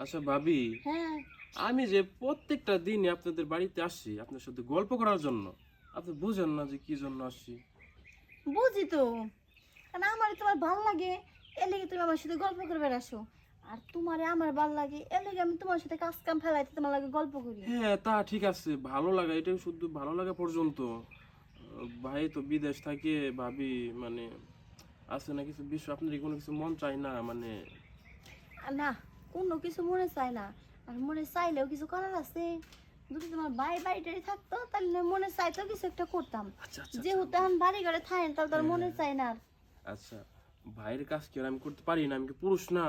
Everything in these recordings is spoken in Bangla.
আচ্ছা ভাবি হ্যাঁ। আমি যে প্রত্যেকটা দিনই আপনাদের বাড়িতে আসি আপনার সাথে গল্প করার জন্য আপনি বুঝেন না যে কি জন্য আসি? বুঝি তো। কারণ আমার তোমার ভালো লাগে এর লেগে তুমি আমার সাথে গল্প করে বেড়াসো। আর তোমারে আমার ভালো লাগে এর লেগে আমি তোমার সাথে কাজ কাম ফেলাইতে তোমার লাগে গল্প করি। হ্যাঁ তা ঠিক আছে ভালো লাগা এটা শুধু ভালো লাগা পর্যন্ত। ভাই তো বিদেশ থাকে ভাবি মানে আছে না কিছু বিশ্ব আপনার কোনো কিছু মন চাই না মানে না কোনো কিছু মনে চায় না। আর মনে চাইলেও কিছু করার আছে। যদি তোমার বাই বাড়িটাই থাকতো তাহলে মনে চাইতেও কিছু একটা করতাম। আচ্ছা আচ্ছা যেহেতু এখন বাড়ি ঘরে থাকেন তাহলে তার মনে হ্যাঁ। চায় না। আচ্ছা ভাইয়ের কাজ কি আমি করতে পারি না? আমি কি পুরুষ না?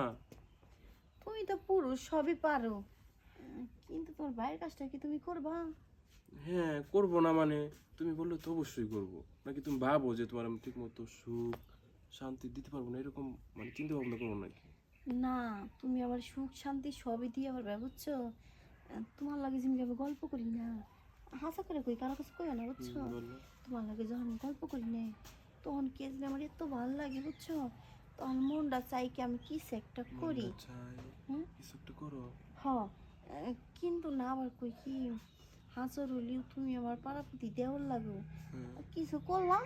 তুমি তো পুরুষ সবই পারো। কিন্তু তোমার ভাইয়ের কাজটা কি তুমি করবা? হ্যাঁ করব না মানে। তুমি বললে তো অবশ্যই করব। নাকি তুমি ভাবো যে তোমার আমি ঠিক মতো সুখ শান্তি দিতে পারব না? এরকম মানে চিন্তা ভাবনা করব নাকি? না তুমি আবার সুখ শান্তি সবই দিয়ে আবার বুঝছ তোমার লাগে যে আমি গল্প করি না। হাসা করে কই কারও কাছে কই না বুঝছ? তোমার লাগে যখন আমি গল্প করি না তখন কে জানে আমার এত ভালো লাগে বুঝছ? তখন মনটা চাই কি আমি কিছু একটা করি। করো। হ কিন্তু না আবার কই কি হাসর হলিও তুমি আমার পাড়াপতি দেওয়ার লাগো। কিছু করলাম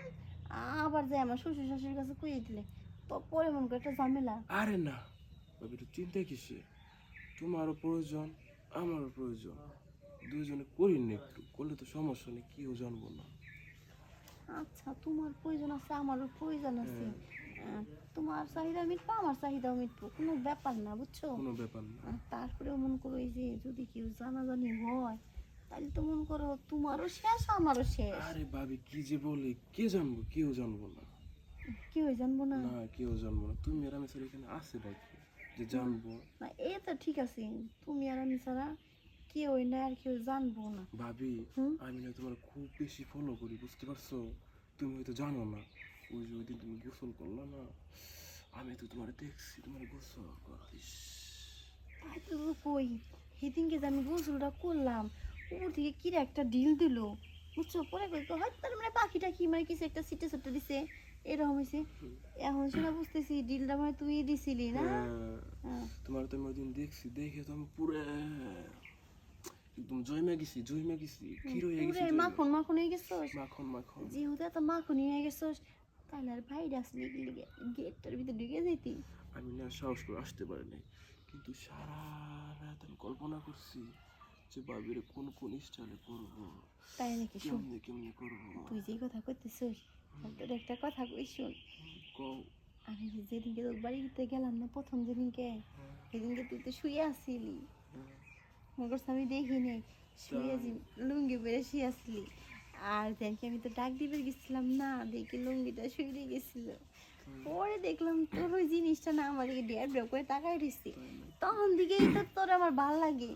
আবার যাই আমার শ্বশুর শাশুড়ির কাছে কইয়ে দিলে তো পরে মন করে একটা ঝামেলা। আরে না। একটু চিন্তা কিসে তোমারও প্রয়োজন আমারও প্রয়োজন। দুজনে করি না একটু করলে তো সমস্যা নেই কেউ জানব না। আচ্ছা তোমার প্রয়োজন আছে আমারও প্রয়োজন আছে। হ্যাঁ। তোমার চাহিদা মিটবো আমার চাহিদাও মিটবো কোনো ব্যাপার না বুঝছ? কোনো ব্যাপার না। তারপরেও মন করো এই যে যদি কেউ জানাজানি হয় তাহলে তো মন করো তোমারও শেষ আমারও শেষ। আরে ভাবি কি যে বলে কে জানব কেউ জানব না। কেউ জানব না? না কেউ জানব না। তুমি আর আমি স্যার এখানে আছে নাকি যে জানব। না এ তো ঠিক আছে তুমি আর আমি ছাড়া কেউ না আর কেউ জানব না। ভাবি আমি না তোমার খুব বেশি ফলো করি বুঝতে পারছ? তুমি হয়তো জানো না। ওই যে ওই দিন তুমি গোসল করল না আমি তো তোমার দেখছি তোমার গোসল করা। তাই তো কই সেদিনকে যে আমি গোসলটা করলাম উপর থেকে কিরে একটা ডিল দিল? বুঝছ? পরে কই কই, হয়তো তার মানে পাখিটা কি মানে কিছু একটা সিটে সিটে দিছে। এরকম হয়েছে এখন সেটা বুঝতেছি ডিলটা মানে তুই দিছিলি না? হ্যাঁ, হ্যাঁ। তোমার তো আমি দেখছি দেখে তো আমি পুরো একদম জয়মে গেছি জয়মে গেছি। ক্ষীর হয়ে গেছি মাখন মাখন হয়ে গেছোস? মাখন মাখন। যেহেতু এত মাখন হয়ে গেছোস তাহলে আর বাইরে আসলি গেটটার ভিতরে ঢুকে যেতি। আমি না সাহস করে আসতে পারি নাই কিন্তু সারা রাত আমি কল্পনা করছি যে বাবির কোন কোন স্টাইলে করব? তাই নাকি শুন কেমনে কেমনে করব? তুই যে কথা কইতেছিস তোর একটা কথা কই শুন। কও। আমি যে যেদিনকে তোর বাড়িতে গেলাম না প্রথম যেদিনকে সেদিনকে তুই তো শুয়ে আসছিলি মগর আমি দেখিনি শুয়ে আছি লুঙ্গি পরে শুয়ে আসলি। আর দেখি আমি তো ডাক দিবে গেছিলাম না দেখি লুঙ্গিটা শুয়ে গেছিল। পরে দেখলাম তোর ওই জিনিসটা না আমার দিকে ডেয়ার ডেয়ার করে তাকাই দিচ্ছি তখন দিকেই তো তোর আমার ভালো লাগে।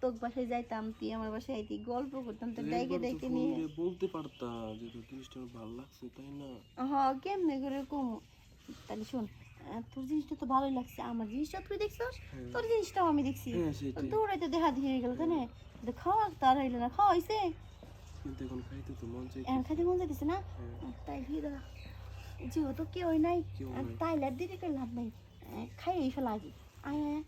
তোর বাসায় যাইতাম তুই আমার বাসায় আইতি গল্প করতাম তো ডাইকে তো নিয়ে। বলতে পারতা যে তোর জিনিসটা ভালো লাগছে তাই না? হ কেমনে করে কম? তাহলে শোন তোর জিনিসটা তো ভালোই লাগছে আমার জিনিসটা তুই দেখছিস? হ্যাঁ। তোর জিনিসটাও আমি দেখছি। হ্যাঁ সেটাই। দৌড়াইতে দেখা দিয়ে হয়ে গেল তাই না? তো খাওয়া তার হইল না খাওয়া কিন্তু এখন খাইতে তো মন চাই এখন খাইতে মন যাইতেছে না? হ্যাঁ। তাই দিয়ে দাদা যেহেতু কেউ নাই। তাইলে করে লাভ নাই। খাইয়েই ফেলা আগে। আয়।